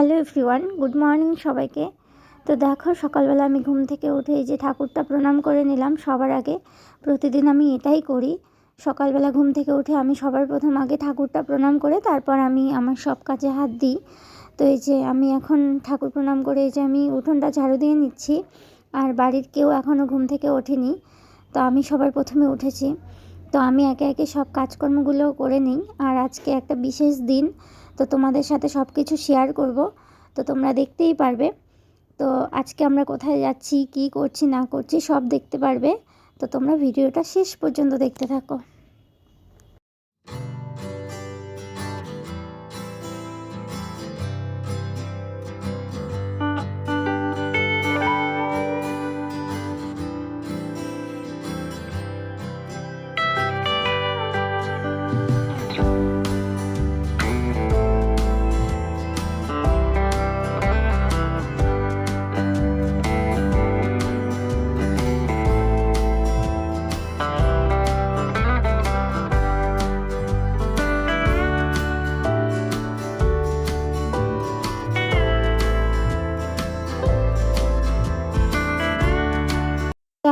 Hello everyone, good morning সবাইকে। তো দেখো, সকালবেলা আমি ঘুম থেকে উঠে এই যে ঠাকুরটা প্রণাম করে নিলাম সবার আগে। প্রতিদিন আমি এটাই করি। সকালবেলা ঘুম থেকে উঠে আমি সবার প্রথম আগে ঠাকুরটা প্রণাম করে তারপর আমি আমার সব কাজে হাত দিই। তো এই যে আমি এখন ঠাকুর প্রণাম করে এই যে আমি উঠোনটা ঝাড়ু দিয়ে নিচ্ছি। আর বাড়ির কেউ এখনও ঘুম থেকে ওঠেনি। তো আমি সবার প্রথমে উঠেছি। তো আমি একে একে সব কাজকর্মগুলো করে নিই। আর আজকে একটা বিশেষ দিন। তো তোমাদের সাথে সব কিছু শেয়ার করব। তো তোমরা দেখতেই পারবে। তো আজকে আমরা কোথায় যাচ্ছি, কি করছি, না করছি সব দেখতে পারবে। তো তোমরা ভিডিওটা শেষ পর্যন্ত দেখতে থাকো।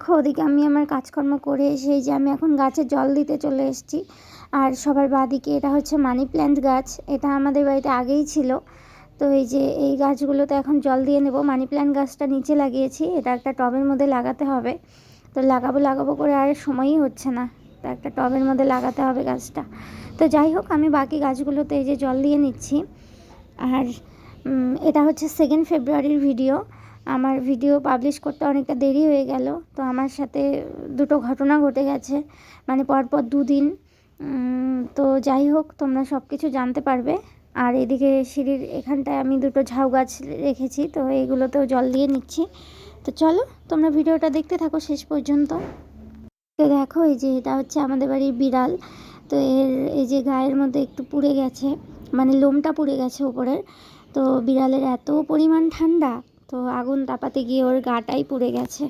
দেখো, ওদিকে আমি আমার কাজকর্ম করে এসে যে আমি এখন গাছে জল দিতে চলে এসেছি। আর সবার বাদিকে এটা হচ্ছে মানি প্ল্যান্ট গাছ। এটা আমাদের বাড়িতে আগেই ছিল। তো এই যে এই গাছগুলোতে এখন জল দিয়ে নেব। মানি প্ল্যান্ট গাছটা নিচে লাগিয়েছি। এটা একটা টবের মধ্যে লাগাতে হবে। তো লাগাবো লাগাবো করে আর সময়ই হচ্ছে না। তো একটা টবের মধ্যে লাগাতে হবে গাছটা। তো যাই হোক, আমি বাকি গাছগুলোতে এই যে জল দিয়ে নিচ্ছি। আর এটা হচ্ছে সেকেন্ড ফেব্রুয়ারির ভিডিও আমার ভিডিও পাবলিশ করতে অনেকটা দেরি হয়ে গেল, তো আমার সাথে দুটো ঘটনা ঘটে গেছে মানে পরপর দুদিন। তো যাই হোক, তোমরা সব কিছু জানতে পারবে। আর এদিকে সিঁড়ির এখানটায় আমি দুটো ঝাউ গাছ রেখেছি, তো এইগুলোতেও জল দিয়ে নিচ্ছি। তো চলো, তোমরা ভিডিওটা দেখতে থাকো শেষ পর্যন্ত। তো দেখো, এই যে এটা হচ্ছে আমাদের বাড়ির বিড়াল। তো এর, এই যে গায়ের মধ্যে একটু পুড়ে গেছে মানে লোমটা পুড়ে গেছে ওপরের তো বিড়ালের এত পরিমাণ ঠান্ডা তো আগুন তাপাতে গিয়ে ওর গাটাই পুড়ে গেছে।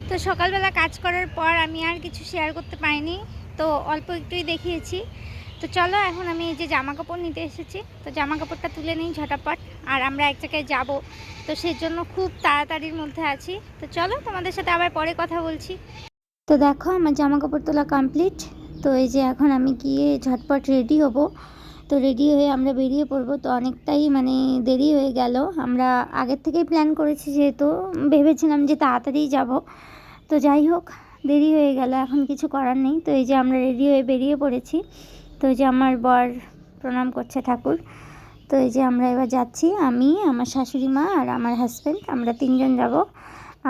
তো সকালবেলা কাজ করার পর আমি আর কিছু শেয়ার করতে পারিনি তো অল্প একটুই দেখিয়েছি। তো চলো এখন আমি এই যে জামা কাপড় নিতে এসেছি তো জামা কাপড়টা তুলে নিই ঝটাপট আর আমরা এক জায়গায় যাব। তো সেই জন্য খুব তাড়াতাড়ির মধ্যে আছি। তো চলো তোমাদের সাথে আবার পরে কথা বলছি। তো দেখো আমার জামা কাপড় তোলা কমপ্লিট তো এই যে এখন আমি গিয়ে ঝটপট রেডি হব। তো রেডি হয়ে আমরা বেরিয়ে পড়ব। তো অনেকটাই মানে দেরি হয়ে গেল। আমরা আগের থেকেই প্ল্যান করেছি যেহেতু, ভেবেছিলাম যে তাড়াতাড়ি যাব। তো যাই হোক, দেরি হয়ে গেল, এখন কিছু করার নেই। তো এই যে আমরা রেডি হয়ে বেরিয়ে পড়েছি। তো এই যে আমার বর প্রণাম করছে ঠাকুর। তো এই যে আমরা এবার যাচ্ছি। আমি, আমার শাশুড়ি মা আর আমার হাজব্যান্ড আমরা তিনজন যাব।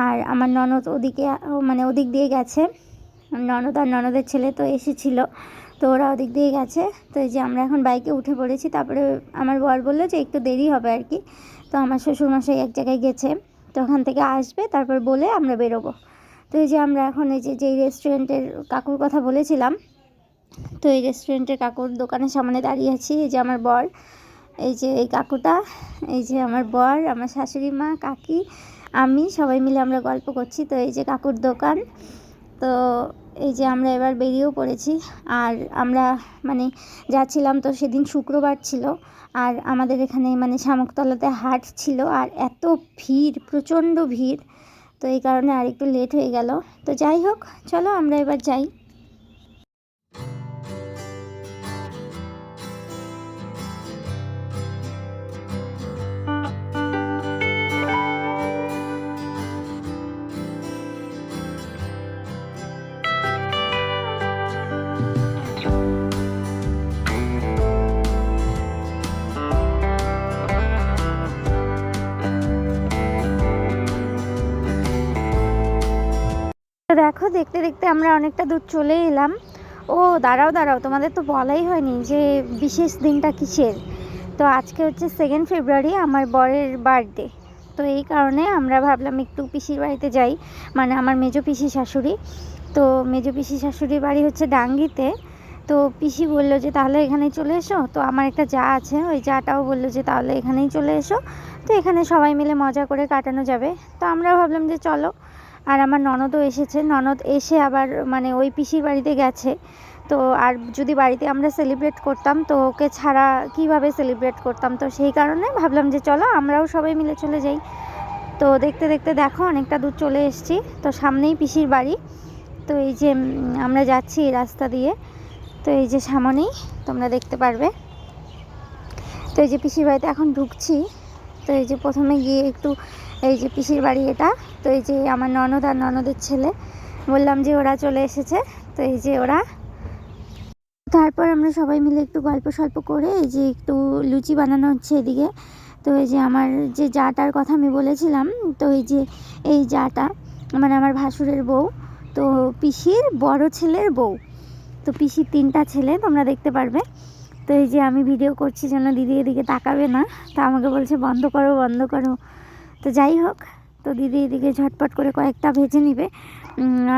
আর আমার ননদ ওদিকে মানে ওদিক দিয়ে গেছে। ননদ আর ননদের ছেলে তো এসেছিল। তো ওরা ওদিক দিয়ে গেছে। তো এই যে আমরা এখন বাইকে উঠে পড়েছি। তারপরে আমার বর বলল যে একটু দেরি হবে আর কি। তো আমার শ্বশুরমশাই এক জায়গায় গেছে। তো ওখান থেকে আসবে, তারপর বলে আমরা বেরোবো। তো এই যে আমরা এখন এই যে, যেই রেস্টুরেন্টের কাকুর কথা বলেছিলাম, তো এই রেস্টুরেন্টের কাকুর দোকানের সামনে দাঁড়িয়ে আছি। এই যে আমার বর, এই যে এই কাকুটা, এই যে আমার বর, আমার শাশুড়ি মা, কাকি, আমি সবাই মিলে আমরা গল্প করছি। তো এই যে কাকুর দোকান তো এই যে আমরা এবার বেরিয়েও পড়েছি। আর আমরা মানে যাচ্ছিলাম তো সেদিন শুক্রবার ছিল। আর আমাদের এখানে মানে শামুকতলাতে হাট ছিল। আর এত ভিড়, প্রচণ্ড ভিড়। তো এই কারণে আর একটু লেট হয়ে গেল। তো যাই হোক, চলো আমরা এবার যাই। দেখো, দেখতে দেখতে আমরা অনেকটা দূর চলে এলাম। ও, দাঁড়াও দাঁড়াও, তোমাদের তো বলাই হয়নি যে বিশেষ দিনটা কিসের। তো আজকে হচ্ছে সেকেন্ড ফেব্রুয়ারি আমার বরের বার্থডে তো এই কারণে আমরা ভাবলাম একটু পিসির বাড়িতে যাই। মানে আমার মেজো পিসি শাশুড়ি। তো মেজো পিসি শাশুড়ির বাড়ি হচ্ছে ডাঙ্গিতে। তো পিসি বলল যে, তাহলে এখানেই চলে এসো। তো আমার একটা যা আছে, ওই যাটাও বলল যে, তাহলে এখানেই চলে এসো। তো এখানে সবাই মিলে মজা করে কাটানো যাবে। তো আমরা ভাবলাম যে, চলো। আর আমার ননদও এসেছে। ননদ এসে আবার মানে ওই পিসির বাড়িতে গেছে। তো আর যদি বাড়িতে আমরা সেলিব্রেট করতাম, তো ওকে ছাড়া কীভাবে সেলিব্রেট করতাম? তো সেই কারণে ভাবলাম যে চলো আমরাও সবাই মিলে চলে যাই। তো দেখতে দেখতে দেখো অনেকটা দূর চলে এসেছি। তো সামনেই পিসির বাড়ি। তো এই যে আমরা যাচ্ছি এই রাস্তা দিয়ে। তো এই যে সামনেই তোমরা দেখতে পারবে। তো এই যে পিসির বাড়িতে এখন ঢুকছি। তো এই যে প্রথমে গিয়ে একটু এই যে পিসির বাড়ি এটা। তো এই যে আমার ননদ আর ননদের ছেলে। বললাম যে ওরা চলে এসেছে। তো এই যে ওরা। তারপর আমরা সবাই মিলে একটু গল্প সল্প করে এই যে একটু লুচি বানানো হচ্ছে এদিকে। তো এই যে আমার যে জাটার কথা আমি বলেছিলাম, তো এই যে এই জাটা মানে আমার ভাসুরের বউ, তো পিসির বড় ছেলের বউ। তো পিসির তিনটা ছেলে, তোমরা দেখতে পারবে। তো এই যে আমি ভিডিও করছি যেন দিদি এদিকে তাকাবে না। তা আমাকে বলছে, বন্ধ করো বন্ধ করো। তো যাই হোক, তো দিদি এদিকে ঝটপট করে কয়েকটা ভেজে নিবে।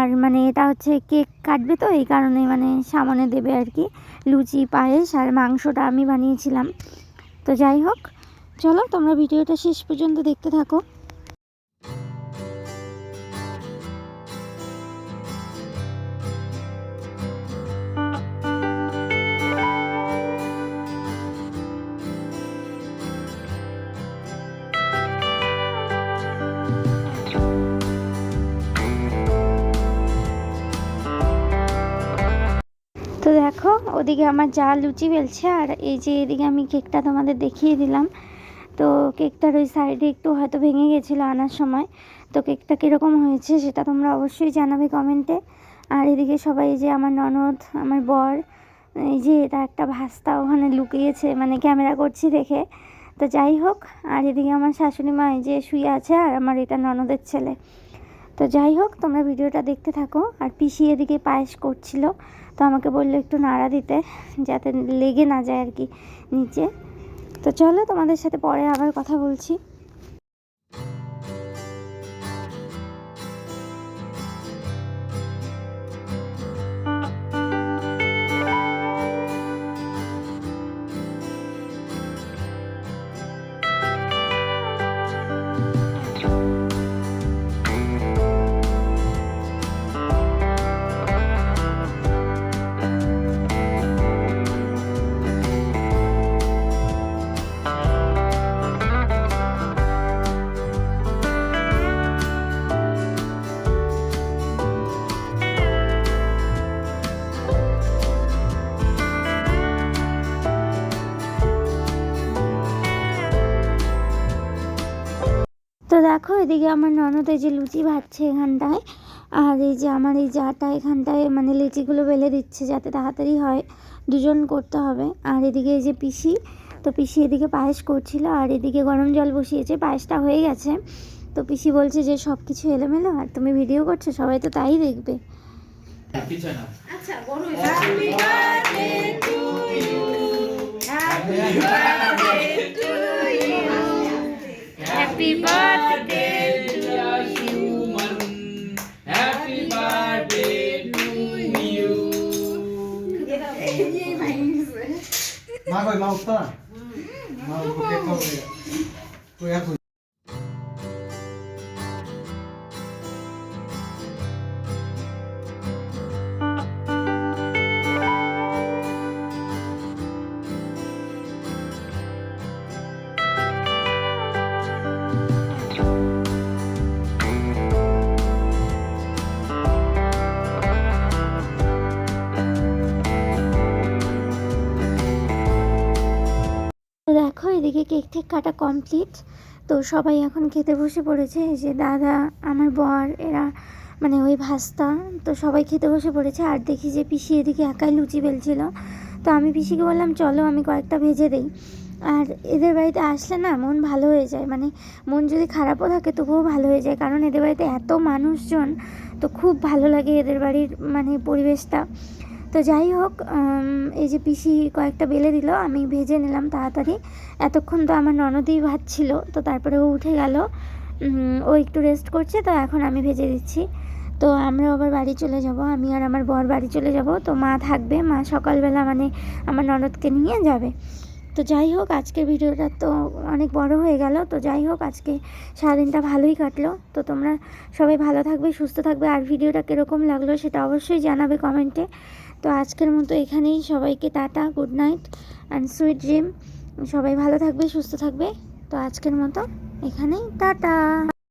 আর মানে এটা হচ্ছে কেক কাটবে তো, এই কারণে মানে সামনে দেবে আর কি, লুচি, পায়েস আর মাংসটা আমি বানিয়েছিলাম। তো যাই হোক, চলো তোমরা ভিডিওটা শেষ পর্যন্ত দেখতে থাকো। ওদিকে আমার যা লুচি বেলছে আর এই যে এদিকে আমি কেকটা তোমাদের দেখিয়ে দিলাম। তো কেকটার ওই সাইডে একটু হয়তো ভেঙে গেছিল আনার সময়। তো কেকটা কীরকম হয়েছে সেটা তোমরা অবশ্যই জানাবে কমেন্টে আর এদিকে সবাই যে আমার ননদ, আমার বর, এই যে এটা একটা ভাস্তা ওখানে লুকিয়েছে মানে ক্যামেরা করছি দেখে। তো যাই হোক, আর এদিকে আমার শাশুড়ি মা এই যে শুয়ে আছে আর আমার এটা ননদের ছেলে। তো যাই হোক, তোমরা ভিডিওটা দেখতে থাকো। আর পিসি এদিকে পায়েস করছিল। তো আমাকে বলল একটু নাড়া দিতে, যাতে লেগে না যায় আর কি নিচে। তো চলো তোমাদের সাথে পরে আবার কথা বলছি। তো দেখো, এদিকে আমার ননদ এই যে লুচি ভাজছে এখানটায়, আর এই যে আমার এই জাটা এখানটায় মানে লিচিগুলো বেলে দিচ্ছে যাতে তাড়াতাড়ি হয়, দুজন করতে হবে। আর এদিকে এই যে পিসি, তো পিসি এদিকে পায়েস করছিল, আর এদিকে গরম জল বসিয়েছে, পায়েসটা হয়ে গেছে। তো পিসি বলছে যে সব কিছু এলোমেলো, আর তুমি ভিডিও করছ, সবাই তো তাই দেখবে। কিছু না happy birthday happy birthday to you মা কই মা উঠতা না মা উঠে খাবে তুই এখন এদিকে কেক টেক কাটা কমপ্লিট তো সবাই এখন খেতে বসে পড়েছে যে দাদা, আমার বর, এরা মানে ওই ভাস্তা, তো সবাই খেতে বসে পড়েছে। আর দেখি যে পিসি এদিকে একাই লুচি বেলছিল। তো আমি পিসিকে বললাম, চলো আমি কয়েকটা ভেজে দিই। আর এদের বাড়িতে আসলে না মন ভালো হয়ে যায়। মানে মন যদি খারাপও থাকে তবুও ভালো হয়ে যায়। কারণ এদের বাড়িতে এত মানুষজন, তো খুব ভালো লাগে এদের বাড়ির মানে পরিবেশটা। তো যাই হোক এই যে পিসি কয়েকটা বেলে দিল, আমি ভেজে নিলাম তাড়াতাড়ি। এতক্ষণ তো আমার ননদই ভাজছিল তো তারপরে ও উঠে গেল। ও একটু রেস্ট করছে, তো এখন আমি ভেজে দিচ্ছি। তো আমরা আবার বাড়ি চলে যাব, আমি আর আমার বর বাড়ি চলে যাব, তো মা থাকবে। মা সকালবেলা মানে আমার ননদকে নিয়ে যাবে। তো যাই হোক, আজকের ভিডিওটা তো অনেক বড় হয়ে গেল। তো যাই হোক, আজকে সারাদিনটা ভালোই কাটলো। তো তোমরা সবাই ভালো থাকবে, সুস্থ থাকবে। আর ভিডিওটা কীরকম লাগল সেটা অবশ্যই জানাবে কমেন্টে। তো আজকের মতো এখানেই। সবাইকে tata, good night and sweet dream সবাই ভালো থাকবে, সুস্থ থাকবে। তো আজকের মতো এখানেই। টাটা!